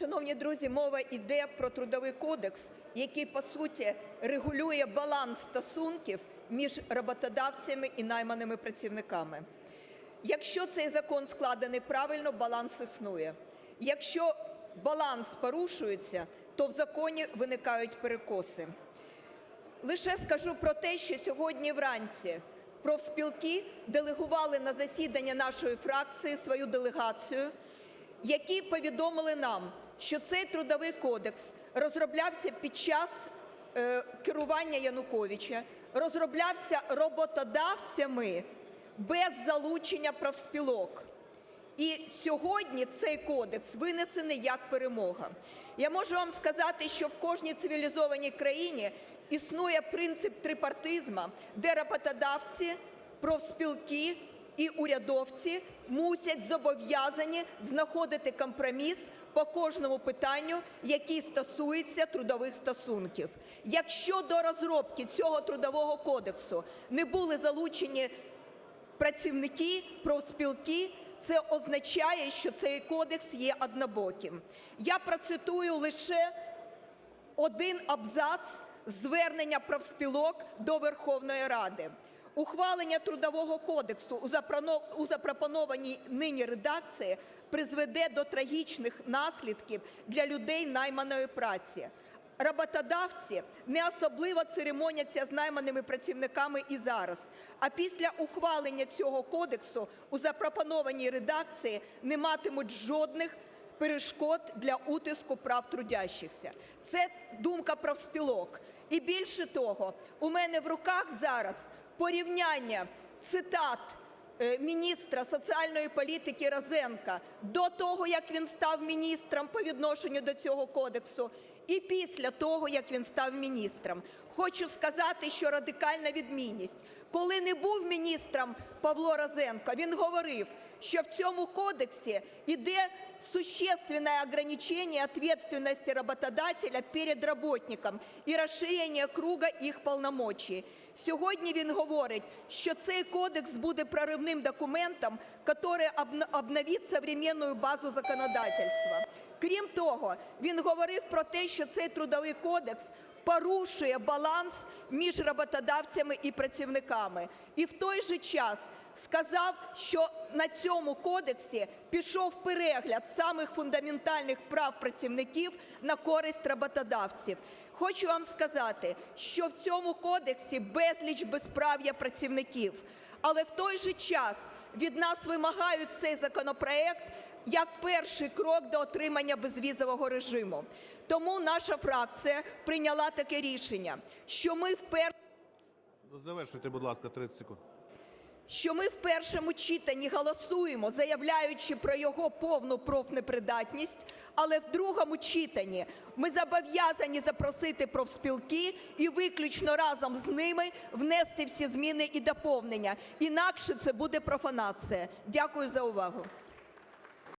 Шановні друзі, мова йде про трудовий кодекс, який по суті регулює баланс стосунків між роботодавцями і найманими працівниками. Якщо цей закон складений правильно, баланс існує. Якщо баланс порушується, то в законі виникають перекоси. Лише скажу про те, що сьогодні вранці профспілки делегували на засідання нашої фракції свою делегацію, які повідомили нам, що цей трудовий кодекс розроблявся під час е, керування Януковича, розроблявся роботодавцями без залучення профспілок. І сьогодні цей кодекс винесений як перемога. Я можу вам сказати, що в кожній цивілізованій країні існує принцип трипартизму, де роботодавці, профспілки і урядовці мусять зобов'язані знаходити компроміс по кожному питанню, який стосується трудових стосунків. Якщо до розробки цього трудового кодексу не були залучені працівники, профспілки, це означає, що цей кодекс є однобоким. Я процитую лише один абзац звернення профспілок до Верховної Ради. Ухвалення трудового кодексу у запропонованій нині редакції призведе до трагічних наслідків для людей найманої праці. Роботодавці не особливо церемоняться з найманими працівниками і зараз. А після ухвалення цього кодексу у запропонованій редакції не матимуть жодних перешкод для утиску прав трудящихся. Це думка профспілок. І більше того, у мене в руках зараз порівняння цитат е, міністра соціальної політики Розенка до того, як він став міністром по відношенню до цього кодексу, і після того, як він став міністром. Хочу сказати, що радикальна відмінність. Коли не був міністром Павло Розенко, він говорив, що в цьому кодексі іде существенное ограничение ответственности работодателя перед работником і розширення круга їх полномочий. Сьогодні він говорить, що цей кодекс буде проривним документом, який обновить современную базу законодательства. Крім того, він говорив про те, що цей трудовий кодекс порушує баланс між роботодавцями і працівниками. І в той же час сказав, що на цьому кодексі пішов перегляд самих фундаментальних прав працівників на користь роботодавців. Хочу вам сказати, що в цьому кодексі безліч безправ'я працівників, але в той же час від нас вимагають цей законопроект як перший крок до отримання безвізового режиму. Тому наша фракція прийняла таке рішення, що ми вперше Завершуйте, будь ласка, 30 секунд. Що ми в першому читанні голосуємо, заявляючи про його повну профнепридатність, але в другому читанні ми зобов'язані запросити профспілки і виключно разом з ними внести всі зміни і доповнення. Інакше це буде профанація. Дякую за увагу.